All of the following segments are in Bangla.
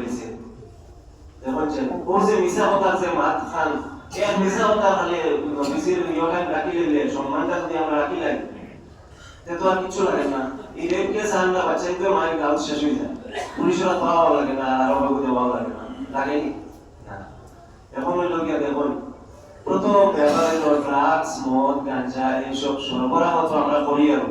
লইছে দেখুন ও যে মিশা কথা যে মাত খান এক মিশা কথা খালি নবীজির নিয়ম রাখি লইলে সম্মানটা যদি আমরা রাখি লাগে তে তো আর কিছু লাগে না। এই রেপ কেস আমরা বাচ্চাকে মায়ের গাল শেষ হয়ে যায়। পুলিশরা পাওয়া লাগে না, আর আরও দেওয়া লাগে না। লাগেনি না। এখন ওই লোক দেখুন, প্রথম ব্যাপার হলো ড্রাগস মদ গাঁজা এইসব সরবরাহ তো আমরা করি আর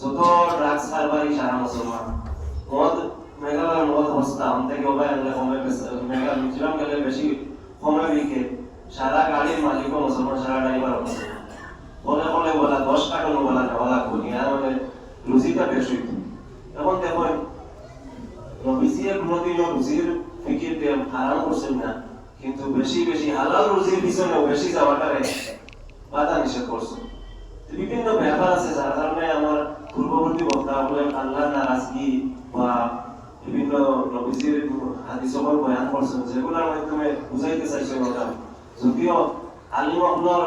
যত ড্রাগস কারবারি সারা মুসলমান মদ মেঘালয়ের মদ হস্তা আম থেকে ওবাই আনলে কমে মেঘালয়, মিজোরাম গেলে বেশি কমে বিকে সারা গাড়ির মালিকও মুসলমান, সারা ড্রাইভার মুসলমান। বলে বলে বলা, দশ কার্টন বলা নেওয়া লাগবো নিয়ে মানে রুজিটা বেশ এখন দেখুন নবীজিয়ে কোনোদিনও রুজির ফিকির হারাম করছেন না। কিন্তু বেশি বেশি হালাল রুজির পিছনে বেশি যাওয়াটারে বাধা নিষেধ করছে। বিভিন্ন ব্যাপার আছে, যার কারণে আমার পূর্ববর্তী বক্তা বলে আল্লাহ নারাজগি বা বিভিন্ন নবীজির হাদিসবর বয়ান করছেন যেগুলোর মাধ্যমে বুঝাইতে চাইছে ওটা যদিও আলিম আপনার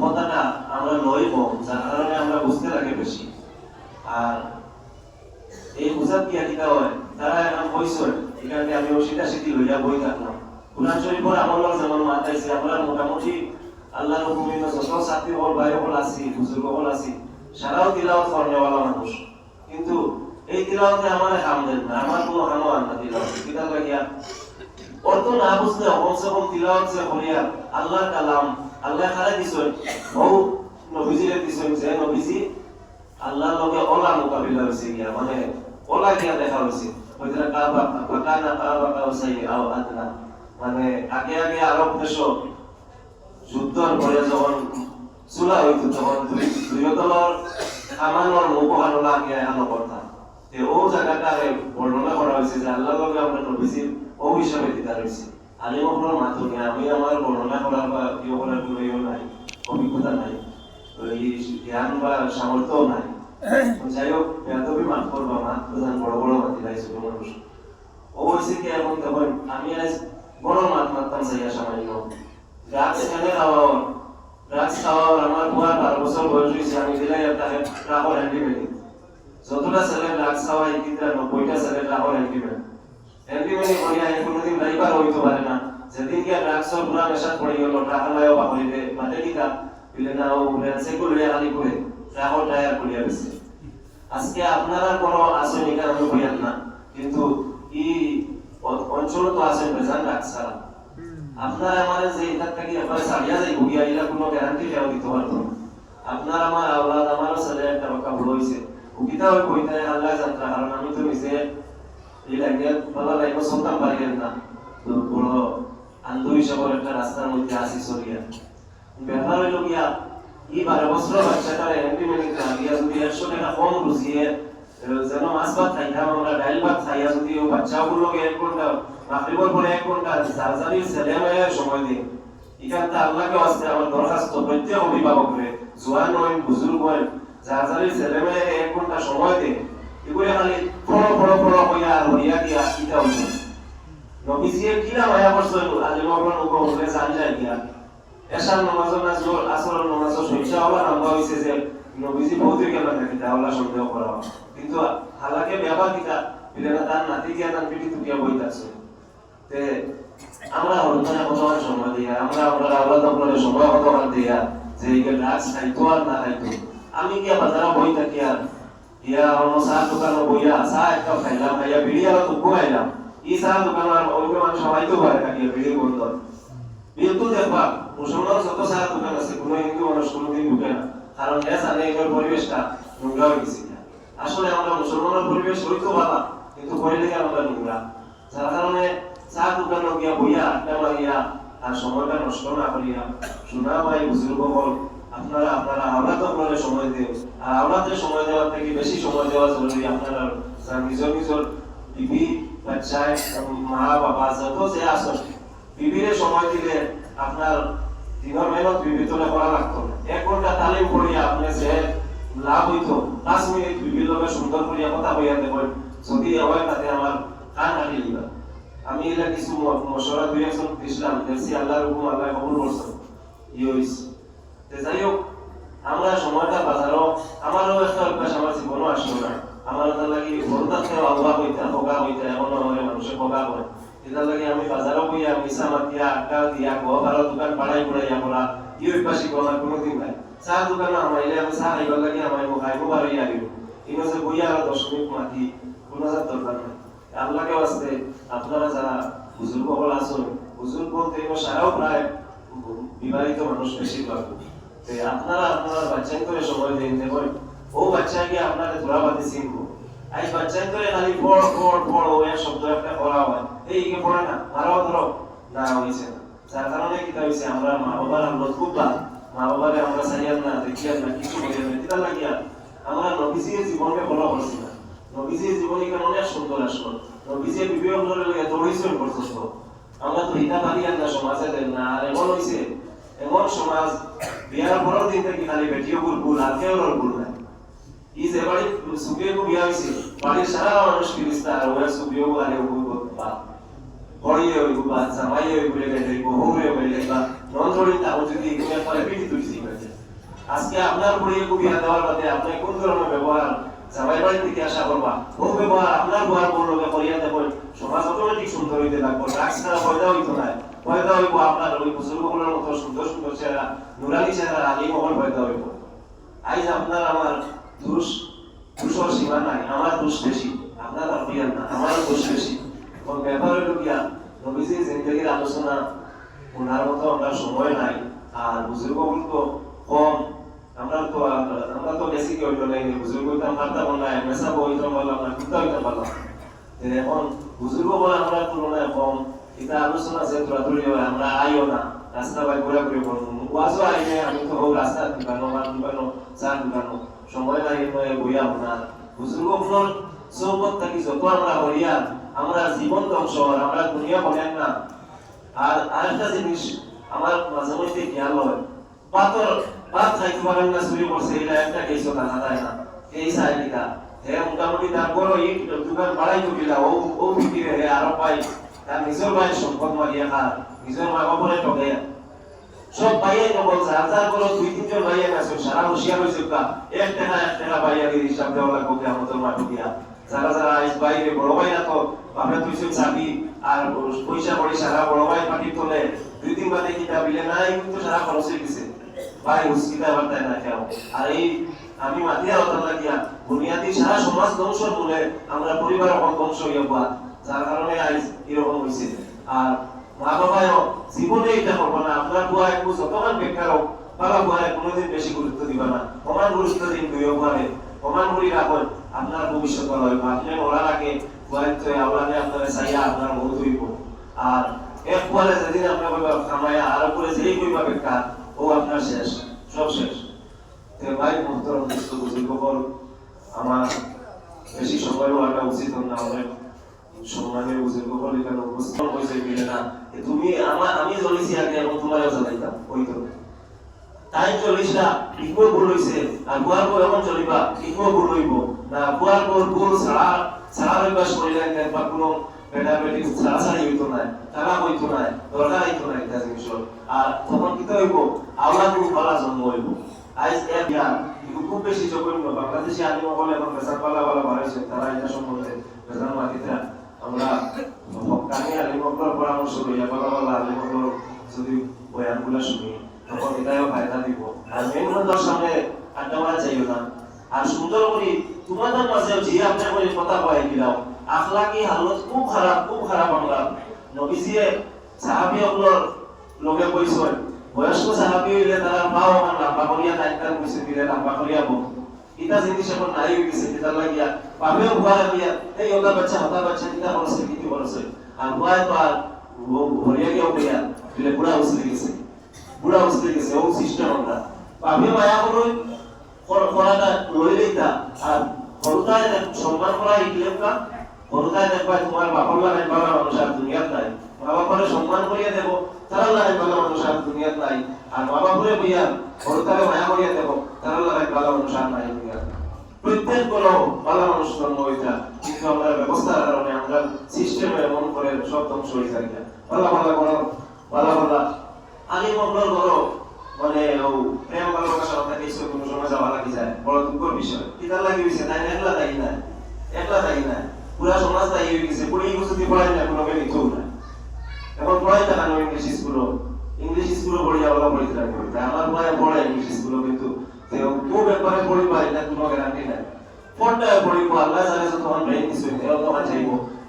কথাটা আমরা নই যার কারণে আমরা বুঝতে লাগে বেশি আর এই বুঝাত কি কিতা হয়? তারা এখন কইছে এখানে আমি সিধা সিধি লইয়া বই থাকলাম কোরআন শরীফের আমল যেমন মাতাইছে আমরা মোটামুটি আল্লাহর হুকুমে যত ছাত্রী হল, ভাই হল, আছি বুজুর্গ হল, আছি। সারাও তিলাওয়াত করনেওয়ালা মানুষ কিন্তু এই তিলাওয়াতে আমার কাম দেন না আমার কোনো কামও না তিলাওয়াত কিতা লাগিয়া অর্থ না বুঝলে কমসে কম তিলাওয়াত যে করিয়া আল্লাহর কালাম, আল্লাহ খালে দিছেন বহু নবীজিরে দিছেন যে, নবীজি, আল্লাহর লগে ওলা মোকাবিলা হয়েছে গিয়া মানে ওলা গিয়া দেখা হয়েছে হয়তো কাবা কাকানা কাবা কাউসাই আও আদনা মানে আগে আগে আরব দেশ যুদ্ধর পরে যখন চুলা হইতো, তখন দুই দুই দলর কামানোর মুখহানো লাগে আনো কথা তে ও জায়গাটারে বর্ণনা করা হয়েছে যে আল্লাহ আমরা ও হিসাবে দিতে হলোর মাধ্যমে আমি আমার বর্ণনা করার বা ইয়ে করার নাই, অভিজ্ঞতা নাই। জ্ঞান বা সামর্থ্য নাই। যাই হোক মাত প্রধান বড় বড় মাতি মানুষ। ও হয়েছে কি, এখন তখন আমি আজ বড় মাত মারতাম চাইয়া সামান্য ড্রাগস এখানে খাওয়া ড্রাগস খাওয়া আমার বুয়া বারো বছর বয়স হয়েছে, আমি দিলাই অ্যান্টিবায়োটিক যতটা ছেলে ড্রাগস খাওয়া একিটা নব্বইটা ছেলে রাখো অ্যান্টিবায়োটিক অ্যান্টিবায়োটিক করিয়া এই কোনোদিন লাইবার হইতে পারে না। যেদিন গিয়া ড্রাগসর পুরা নেশাত পড়ে গেল, টাকা লয় বাহরিতে বাটে কিতা? বিলে না ও রেন্সে করে খালি করে রাখো টায়ার করিয়া বেছে আজকে আপনারা কোনো আসেন আমি বইয়ান না, কিন্তু ই অঞ্চল তো আছেন বেজান ডাক্তার আপনারা আমার যে এটার থেকে আপনারা সারিয়া যাই ভুগিয়া এরা কোনো গ্যারান্টি দেওয়া দিতে পারতো না। আপনার আমার আওলাদ, আমারও ছেলে একটা বড় হয়েছে ওই কইতে আল্লাহ যাত্রা কারণ আমি তো নিজে এই লাইনে ভালো লাইনে সন্তান পারিলেন না। তো বড় আন্দু হিসাবের একটা রাস্তার মধ্যে আসি সরিয়া ব্যাপার হইল গিয়া এই বারো বছর বাচ্চাটার এমপি মেনিকা গিয়া যদি একশো টাকা কম বুঝিয়ে যেন মাছ ভাত খাইতাম আমরা ডাইল ভাত খাইয়া যদি ও বাচ্চাগুলোকে এক ঘণ্টা মাগরিবের পরে এক ঘণ্টা সার্জারির ছেলে মেয়ে সময় দিই এখান থেকে আল্লাহকে আসতে আমার দরখাস্ত প্রত্যেক অভিভাবকরে জোয়ান হইন বুজুর্গ হইন সার্জারির ছেলে মেয়ে এক ঘণ্টা সময় দিই এগুলো খালি ফড়ো ফড়ো ফড়ো হইয়া হইয়া দিয়া ইটা হইছে নবীজিয়ে কিলা মায়া করছে আলিমাবন উপরে জান যায় গিয়া এশার নামাজও না জোর আসরের নামাজও সহিংসা হওয়ার নাম্বা হয়েছে যে নবীজি বহুত গেল নাকি তাহলে সন্দেহ করা কিন্তু হালাকে ব্যাপার কিটা বিলেনা তার নাতি গিয়া তার পিঠি তুকিয়া বইতে আছে তে আমরা হরতনে কত সময় দিয়া? আমরা আমরা আল্লাহ আপনার সময় কত দিয়া? যে এই ড্রাগস খাইতো আর না খাইতো আমি গিয়া বাজারে বই থাকি আর ইয়া অন্য চাহ দোকানে বইয়া চাহ একটা খাইলাম, খাইয়া বিড়ি আর তুকু খাইলাম। ই দোকান আর ওই মানুষ সবাই তো পারে খাইয়া বিড়ি বন্ধ বিলকুল দেখবা মুসলমান যত চাহ দোকান আছে, কোনো হিন্দু মানুষ কোনোদিন ঢুকে না। কারণ এ জানে এগুলোর পরিবেশটা নোংরা হয়ে গেছে আসলে আমরা মুসলমানের পরিবেশ হইতো ভালো কিন্তু করিলে আমরা নোংরা যার কারণে চা দোকানে গিয়া বইয়া আড্ডা মারিয়া আর সময়টা নষ্ট না করিয়া শোনা ভাই বুজুর্গ আপনারা আপনারা আপনারা সময় দেন আর আওলাদের সময় দেওয়ার থেকে বেশি সময় দেওয়া জরুরি। আপনারা যারা নিজের নিজের বিবি বাচ্চায় মা, বাবা, যত যে আসন বিবিরে সময় দিলে আপনার দিনের মেহনত তোলে করা লাগতো। এক ঘণ্টা তালিম করিয়া আপনি যে লাভ হইতো পাঁচ মিনিট বিবির লগে সুন্দর করিয়া কথা বইয়া দেবেন যদি হয় তাতে আমার কান কাটি দিবা। আমি এলা কিছু মশলা দুই একজন দিছিলাম। দেখছি আল্লাহর হুকুম আল্লাহ কবুল করছেন ই হইছে তে যাই হোক আমরা সময়টা বাজারও, আমারও একটা অভ্যাস, আমার জীবনও আসলো না। আমার তার লাগি বড় থাকতে আল্লাহ হইতে বগা হইতে, এমন আমাদের মানুষের বগা হয় এটার লাগে আমি বাজারও বইয়া মিশা মাতিয়া, আড্ডা দিয়া গো ভালো দোকান পাড়াই পড়াইয়া পড়া ইউই পাশি আমার কোনোদিন নাই। চা দোকান আমাইলে, আমি চা খাইবার লাগে আমার খাইবো বারোই আনিব কিন্তু যে বইয়া আর দশ মিনিট মাতি কোনো দরকার নাই। আল্লাহকে আসতে আপনারা যারা হুজুর বহল আসুন হুজুর বলতে সারাও প্রায় বিবাহিত মানুষ বেশিরভাগ। আপনারা আপনার বাচ্চাই করে সময় দিন দেখুন ও বাচ্চাকে আপনারা ধরা বাদে চিনবো আজ বাচ্চাই করে খালি পড় পড় পড় ও এক শব্দ একটা করা হয়। এই কে পড়ে না? আরও ধরো। না হয়েছে যার কারণে কি হয়েছে আমরা মা বাবার আমরা খুব মা বাবারে আমরা চাইয়ান না দেখিয়ান না, কিছু বলিয়ান না, কিতা লাগিয়া। আমরা নবীজির জীবনকে ফলো করছি না। নবীজির জীবনী কেন অনেক সুন্দর আসলো? নবীজির বিবেক ধরে লাগে দৌড়িয়েছেন পর্যন্ত আমরা তো হিতা পারি না, সমাজে না। আর এমন হয়েছে এমন সমাজ বিয়ার পরের দিন থেকে খালি বেটিও ভুল ভুল আর কেউ ভুল নাই। ই যে বাড়ি সুবিয়ে কো বিয়া হয়েছে বাড়ির সারা মানুষ ফিরিস্তা আর ওরা সুবিয়ে আর ও বা পড়িয়ে ওই বা জামাইয়ে ওই বলে গেলে বহুরে বলে গেলে নন ধরি তা যদি তুমি পরে পিটি তুলছি আজকে আপনার পড়িয়ে কো বিয়া দেওয়ার বাদে আপনি কোন ধরনের ব্যবহার জামাই বাড়ি থেকে আসা করবা ও ব্যবহার আপনার ব্যবহার করল করিয়া দেবেন সমাজ অটোমেটিক সুন্দর হইতে লাগবে ছাড়া পয়দা হইতো না পয়দা হইব আপনার, ওই বুজুর্গগুলোর মতো সুন্দর সুন্দর চেহারা, নুরানি চেহারা আলী মহল পয়দা হইব? আজ আপনার আমার দোষ, দোষর সীমা নাই, আমার দোষ বেশি, আপনার আপিয়ান না, আমার দোষ বেশি। কোন ব্যাপার হইল গিয়া নবীজি জিন্দগির আলোচনা, ওনার মতো আমরা সময় নাই, আর বুজুর্গগুলো তো কম। আমরা তো আমরা তো বেশি হইল নাই বুজুর্গ হইতাম পারতাম না মেসা হইতাম পারলাম না কুত্তা হইতাম পারলাম এখন বুজুর্গ বলে আমরা তুলনায় কম এটা আলোচনা যে দৌড়াদৌড়ি হয় আমরা আইও না রাস্তা বাই ঘোরা ঘুরে করব ওয়াজও আইনে আমি তো হোক রাস্তা দোকানো বা দোকানো চা দোকানো সময় নাই নয় বইয়া না বুজুর্গ ফোন সৌবত থাকি যত আমরা হইয়া আমরা জীবন ধ্বংস হয় আমরা দুনিয়া বলেন না আর আরেকটা জিনিস আমার মাঝে মধ্যে খেয়াল হয় পাতর ভাত খাইতে পারেন না চুরি করছে এটা একটা কেসও জানা যায় না এই সাইডিকা হে মোটামুটি তার বড় ইট দোকান বাড়াই তো ও ও বিক্রি হে আরও পাই তার সম্পদ খার নিজের মা বাপরে ঠকে। সব ভাইয়ে কেবল যার যার বড় দুই, তিনজন ভাইয়ে আছে সারা হুশিয়ার হয়েছে কা এক টাকা এক টাকা ভাইয়া দিয়ে হিসাব দেওয়া লাগবে কে না তোলে। দুই দিন বাদে কিতা বিলে নাই, কিন্তু সারা খরচ হয়ে গেছে। ভাই উস্কিতা আবার তাই না খেয়াও আর এই আমি মাতিয়া হতাম লাগিয়া বুনিয়াদি সারা সমাজ ধ্বংস বলে আমরা পরিবার ধ্বংস হইয়া যার কারণে আজ এরকম হয়েছে আর মা বাবাও জীবনে এটা করব না। আপনার বুয়া একটু যতক্ষণ বেকার হোক, বাবা বুয়া কোনোদিন বেশি গুরুত্ব দিবা না। সমান গুরুত্ব দিন দুই বুয়ারে সমান করে রাখুন, আপনার ভবিষ্যৎ ভালো হইব। আপনি মরার আগে বুয়ার তো আওলাদে আপনার চাইয়া আপনার বহুত হইব। আর এক বুয়ারে যেদিন আপনার কইবা খামাইয়া, আর উপরে যেই কইবা বেকার, ও আপনার শেষ, সব শেষ। ভাই মোহতরম বুজুর্গ বল, আমার বেশি সময় হওয়াটা উচিত না, অনেক। সম্মানের বুজুর্গ বল এখানে উপস্থিত হয়েছে মিলে না। তুমি আমার আমি জ্বলিছি আগে এবং তোমারও জ্বলাইতাম ওই তো। তাই চলিস ইকো ভুল হইছে, আর বুয়ার পর এমন চলিবা, ইকো ভুল হইব। না বুয়ার পর ভুল ছাড়া ছাড়া অভ্যাস করিলে বা কোনো বেটা বেটি ছাড়া হইতো না দরকার তখন কি হইব? আল্লাহ খুব ভালো জন্ম হইব। আজ খুব বেশি জঘন্য। বাংলাদেশে আলিম বাড়াইছে, তারা এটা সম্বন্ধে আমরা হকানি আলিমকর পরামর্শ লইয়া বলা বলা আলিমকর যদি বয়ানগুলো শুনি হালত খুব খারাপ খুব খারাপ আমরা। নবীজিয়ে সাহাবি অগলর লগে কইছেন বয়স্ক সাহাবি হইলে তারা পাও আমার লাম্বা করিয়া বল ইটা জিনিস এখন নাই হয়ে গেছে এটা লাগিয়া। পাবেও ভুয়া লাগিয়া, এই ওটা বাচ্চা, হতা বাচ্চা কিটা করছে কিটি করছে আর ভুয়ায় তো আর ভরিয়া গিয়ে কইয়া দিলে বুড়া উসলে গেছে। বুড়া উসলে গেছে ও সিস্টেম আমরা পাবে মায়া করুন করাটা লইলেই তা আর হরতায় সম্মান করা ইকলেম কা হরতায় দেখবা তোমার বাপর লাগে বাবা মানুষ আর দুনিয়াত নাই। মা বাপরে সম্মান করিয়া দেব তারা লাগে বাবা মানুষ আর দুনিয়াত নাই। আর মা বাপরে বইয়া হরতারে মায়া করিয়া দেব। তারা লাগে বাবা মানুষ আর নাই। প্রত্যেক কোনো ভালো মানুষ জন্ম হইতা শিক্ষা আমরা ব্যবস্থার কারণে আমরা সিস্টেমে এমন করে সব ধ্বংস থাকি। ভালো ভালো করো ভালো ভালো আগে মঙ্গল করো মানে ও প্রেম কোনো সময় যাওয়া লাগি যায়, বড় দুঃখের বিষয়। কিনা লাগি গেছে তাই না? একলা থাকি না, একলা থাকি না। পুরা সমাজ তাই হয়ে গেছে পুরো ইংরেজি দিয়ে পড়াই না, কোনো না। এখন পড়াই থাকা ইংলিশ স্কুলও? ইংলিশ স্কুলও পড়িয়া ওরা পড়িতে থাকে আমার পড়ায় পড়ে ইংলিশ স্কুলও কিন্তু তো ব্যাপারে পড়িবা এটা কোনো আল্লাহ জানে যে তোমার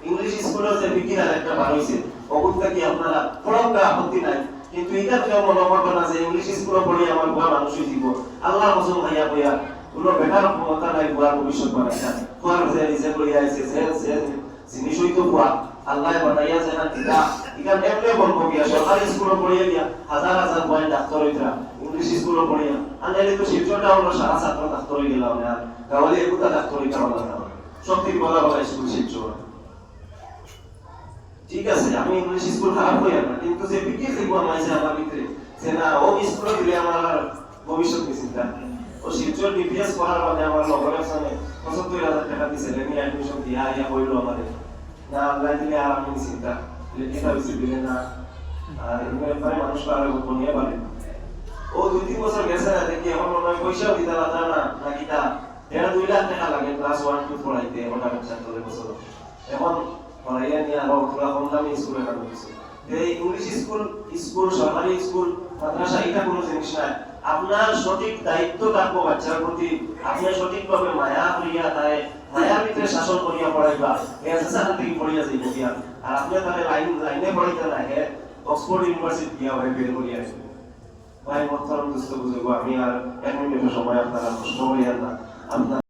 ইংলিশ যে একটা হইছে আপনারা? নাই। কিন্তু এটা না যে ইংলিশ স্কুলে পড়ি আমার দিব আল্লাহ কসম ভাইয়া কোনো বেকার নাই ভবিষ্যৎ বানাইয়া বুয়ার যে নিজে করিয়া আইছে যে যে জিনিসই তো বুয়া, আল্লাহ বানাইয়া যে না ইকান এমনি বলব গিয়া সরকারি স্কুলে পড়িয়া গিয়া হাজার হাজার বয় ডাক্তার হইতরা ইংলিশ স্কুলে পড়িয়া আনলে তো শিক্ষকটা হলো সারা ছাত্র ডাক্তার হয়ে গেলাম না তাহলে এগুলা ডাক্তার হইতে পারলাম না সব বলা বলা স্কুল শিক্ষক ঠিক আছে, আমি ইংলিশ স্কুল খারাপ হই না কিন্তু যে বিকে দেখব আমার যে আমার ভিতরে যে না ও স্কুলে দিলে আমার ভবিষ্যৎ চিন্তা? ও শিলচর ডিপিএস পড়ার বাদে আমার লগরের সঙ্গে পঁচাত্তর হাজার টাকা দিছে লেনি অ্যাডমিশন দিয়া ইয়া হইল আমাদের না আল্লাহ দিলে আর আমি চিন্তা? না আর মানুষ ও দুই তিন বছর গেছে দেখি এখন মনে হয় পয়সাও দিতে না দেড় দুই লাখ টাকা লাগে ক্লাস ওয়ান টু পড়াইতে বছর এখন পড়াইয়া নিয়ে আরও কম দামি ইংলিশ স্কুল স্কুল সরকারি স্কুল মাদ্রাসা এটা কোনো জিনিস নাই আপনার সঠিক দায়িত্ব থাকব বাচ্চার প্রতি আপনি সঠিকভাবে মায়া করিয়া তাই মায়ার ভিতরে শাসন করিয়া পড়াইবা এসএসআর থেকে পড়িয়া যাইব আর আপনি তাহলে লাইন, লাইনে পড়াইতে হে অক্সফোর্ড ইউনিভার্সিটি গিয়া ভাই বের করি আসবে ভাই মহতরম দুস্থ বুঝব আমি আর এক মিনিটের সময় আপনারা কষ্ট আপনার